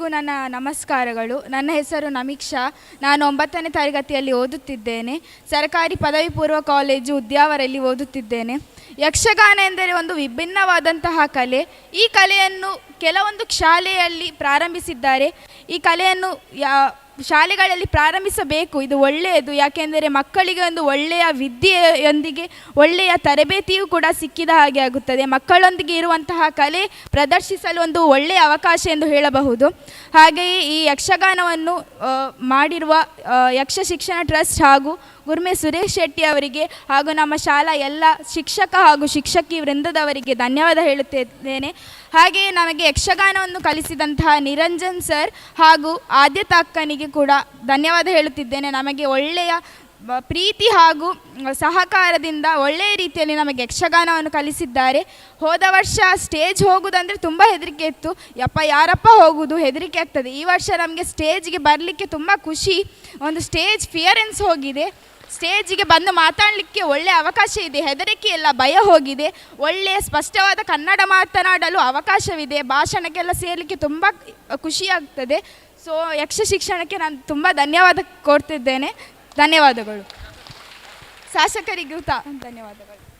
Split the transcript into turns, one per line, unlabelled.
ಎಲ್ಲರಿಗೂ ನನ್ನ ನಮಸ್ಕಾರಗಳು. ನನ್ನ ಹೆಸರು ನಮೀಕ್ಷಾ. ನಾನು ಒಂಬತ್ತನೇ ತರಗತಿಯಲ್ಲಿ ಓದುತ್ತಿದ್ದೇನೆ. ಸರ್ಕಾರಿ ಪದವಿ ಪೂರ್ವ ಕಾಲೇಜು ಉದ್ಯಾವರಲ್ಲಿ ಓದುತ್ತಿದ್ದೇನೆ. ಯಕ್ಷಗಾನ ಎಂದರೆ ಒಂದು ವಿಭಿನ್ನವಾದಂತಹ ಕಲೆ. ಈ ಕಲೆಯನ್ನು ಕೆಲವೊಂದು ಶಾಲೆಯಲ್ಲಿ ಪ್ರಾರಂಭಿಸಿದ್ದಾರೆ. ಈ ಕಲೆಯನ್ನು ಯಾ ಶಾಲೆಗಳಲ್ಲಿ ಪ್ರಾರಂಭಿಸಬೇಕು. ಇದು ಒಳ್ಳೆಯದು. ಯಾಕೆಂದರೆ ಮಕ್ಕಳಿಗೆ ಒಂದು ಒಳ್ಳೆಯ ವಿದ್ಯೆಯೊಂದಿಗೆ ಒಳ್ಳೆಯ ತರಬೇತಿಯೂ ಕೂಡ ಸಿಕ್ಕಿದ ಹಾಗೆ ಆಗುತ್ತದೆ. ಮಕ್ಕಳೊಂದಿಗೆ ಇರುವಂತಹ ಕಲೆ ಪ್ರದರ್ಶಿಸಲು ಒಂದು ಒಳ್ಳೆಯ ಅವಕಾಶ ಎಂದು ಹೇಳಬಹುದು. ಹಾಗೆಯೇ ಈ ಯಕ್ಷಗಾನವನ್ನು ಮಾಡಿರುವ ಯಕ್ಷ ಶಿಕ್ಷಣ ಟ್ರಸ್ಟ್ ಹಾಗೂ ಗುರ್ಮೆ ಸುರೇಶ್ ಶೆಟ್ಟಿ ಅವರಿಗೆ ಹಾಗೂ ನಮ್ಮ ಶಾಲಾ ಎಲ್ಲ ಶಿಕ್ಷಕ ಹಾಗೂ ಶಿಕ್ಷಕಿ ವೃಂದದವರಿಗೆ ಧನ್ಯವಾದ ಹೇಳುತ್ತಿದ್ದೇನೆ. ಹಾಗೆಯೇ ನಮಗೆ ಯಕ್ಷಗಾನವನ್ನು ಕಲಿಸಿದಂತಹ ನಿರಂಜನ್ ಸರ್ ಹಾಗೂ ಆದ್ಯತ ಅಕ್ಕನಿಗೆ ಕೂಡ ಧನ್ಯವಾದ ಹೇಳುತ್ತಿದ್ದೇನೆ. ನಮಗೆ ಒಳ್ಳೆಯ ಪ್ರೀತಿ ಹಾಗೂ ಸಹಕಾರದಿಂದ ಒಳ್ಳೆಯ ರೀತಿಯಲ್ಲಿ ನಮಗೆ ಯಕ್ಷಗಾನವನ್ನು ಕಲಿಸಿದ್ದಾರೆ. ಹೋದ ವರ್ಷ ಸ್ಟೇಜ್ ಹೋಗುವುದಂದರೆ ತುಂಬ ಹೆದರಿಕೆ ಇತ್ತು. ಯಪ್ಪ, ಯಾರಪ್ಪ ಹೋಗುವುದು ಹೆದರಿಕೆ ಆಗ್ತದೆ. ಈ ವರ್ಷ ನಮಗೆ ಸ್ಟೇಜ್ಗೆ ಬರಲಿಕ್ಕೆ ತುಂಬ ಖುಷಿ. ಒಂದು ಸ್ಟೇಜ್ ಫಿಯರೆನ್ಸ್ ಹೋಗಿದೆ. ಸ್ಟೇಜಿಗೆ ಬಂದು ಮಾತಾಡಲಿಕ್ಕೆ ಒಳ್ಳೆಯ ಅವಕಾಶ ಇದೆ. ಹೆದರಿಕೆ ಎಲ್ಲ ಭಯ ಹೋಗಿದೆ. ಒಳ್ಳೆಯ, ಸ್ಪಷ್ಟವಾದ ಕನ್ನಡ ಮಾತನಾಡಲು ಅವಕಾಶವಿದೆ. ಭಾಷಣಕ್ಕೆಲ್ಲ ಸೇರಲಿಕ್ಕೆ ತುಂಬ ಖುಷಿಯಾಗ್ತದೆ ಸೊ ಯಕ್ಷ ಶಿಕ್ಷಣಕ್ಕೆ ನಾನು ತುಂಬ ಧನ್ಯವಾದ ಕೊಡ್ತಿದ್ದೇನೆ ಧನ್ಯವಾದಗಳು. ಶಾಸಕರಿಗೂ ತ ಧನ್ಯವಾದಗಳು.